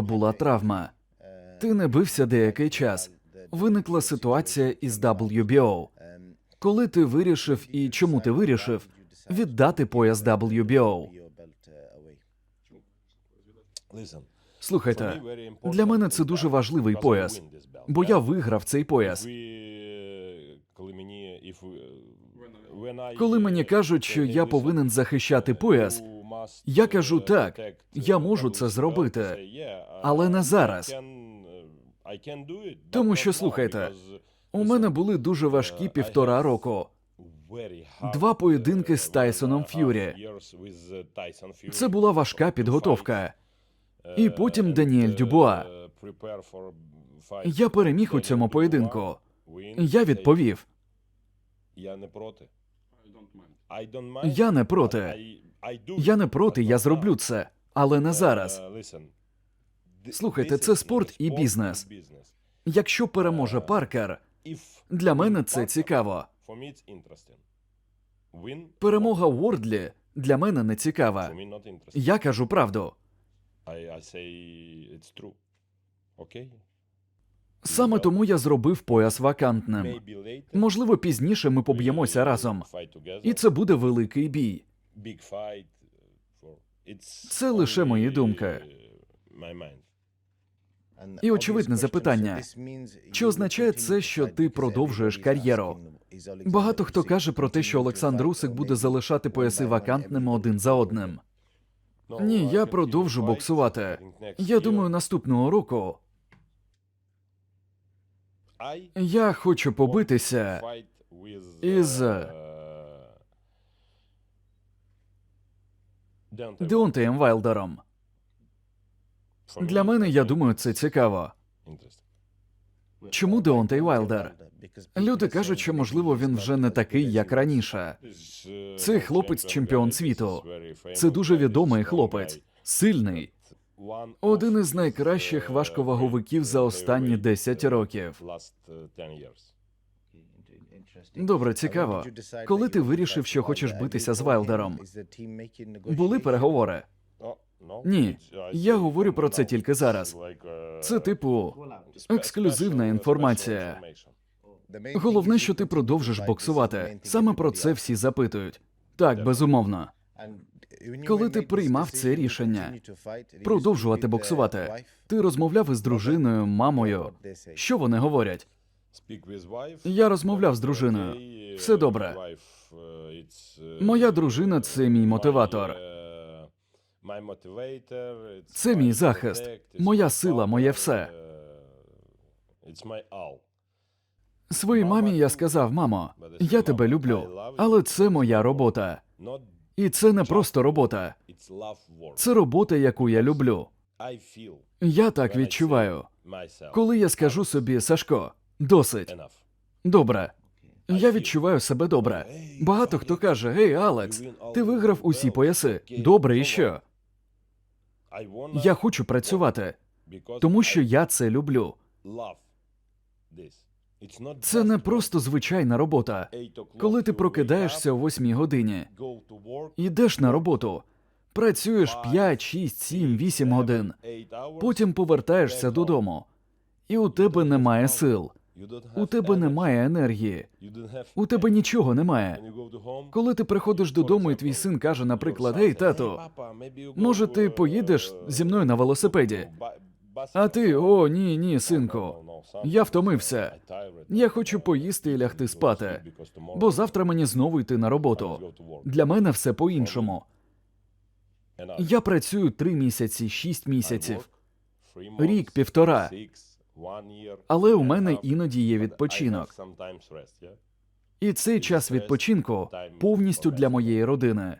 була травма. Ти не бився деякий час. Виникла ситуація із WBO. Коли ти вирішив і чому ти вирішив віддати пояс WBO? Слухайте, для мене це дуже важливий пояс, бо я виграв цей пояс. Коли мені, кажуть, що я повинен захищати пояс, я кажу так, я можу це зробити, але не зараз. Тому що, слухайте, У мене були дуже важкі півтора року. Два поєдинки з Тайсоном Ф'юрі. Це була важка підготовка. І потім Даніель Дюбуа. Я переміг у цьому поєдинку. Я відповів: Я не проти. я не проти. Я не проти, я зроблю це, але не зараз. Слухайте, це спорт і бізнес. Якщо переможе Паркер, для мене це цікаво. Перемога Уордлі для мене не цікава. Я кажу правду. Саме тому я зробив пояс вакантним. Можливо, пізніше ми поб'ємося разом, і це буде великий бій. Це лише мої думки. І очевидне запитання: чи означає це, що ти продовжуєш кар'єру? Багато хто каже про те, що Олександр Усик буде залишати пояси вакантними один за одним. Ні, я продовжу боксувати. Я думаю, наступного року я хочу побитися із Деонтеєм Вайлдером. Для мене, я думаю, це цікаво. Чому Деонтей Вайлдер? Люди кажуть, що можливо він вже не такий, як раніше. Цей хлопець чемпіон світу. Це дуже відомий хлопець, сильний, один із найкращих важковаговиків за останні 10 років. Добре, цікаво. Коли ти вирішив, що хочеш битися з Вайлдером? Були переговори? Ні, я говорю про це тільки зараз. Це типу ексклюзивна інформація. Головне, що ти продовжиш боксувати. Саме про це всі запитують. Так, безумовно. Коли ти приймав це рішення Продовжувати боксувати. Ти розмовляв із дружиною, мамою. Що вони говорять? Я розмовляв з дружиною. Все добре. Моя дружина це мій мотиватор. Це мій захист, моя сила, моє все. Своїй мамі я сказав: мамо, я тебе люблю, але це моя робота. І це не просто робота, це робота, яку я люблю. Я так відчуваю. Коли я скажу собі, Сашко, досить. Добре. Я відчуваю себе добре. Багато хто каже: Гей, Алекс, ти виграв усі пояси. Добре, і що? Я хочу працювати, тому що я це люблю. Це не просто звичайна робота. Коли ти прокидаєшся о 8 годині, йдеш на роботу, працюєш 5, 6, 7, 8 годин, потім повертаєшся додому, і у тебе немає сил, у тебе немає енергії, у тебе нічого немає. Коли ти приходиш додому, і твій син каже, наприклад, Гей, тату, може, ти поїдеш зі мною на велосипеді? А ти, о, ні, ні, синку, я втомився. Я хочу поїсти і лягти спати, бо завтра мені знову йти на роботу. Для мене все по-іншому. Я працюю три місяці, шість місяців, рік, півтора. Але у мене іноді є відпочинок. І цей час відпочинку повністю для моєї родини.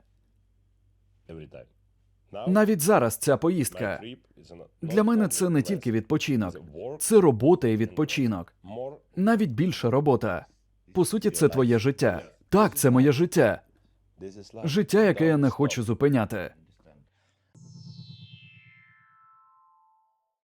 Навіть зараз ця поїздка для мене це не тільки відпочинок, це робота і відпочинок. Навіть більше робота. По суті, це твоє життя. Так, це моє життя. Життя, яке я не хочу зупиняти.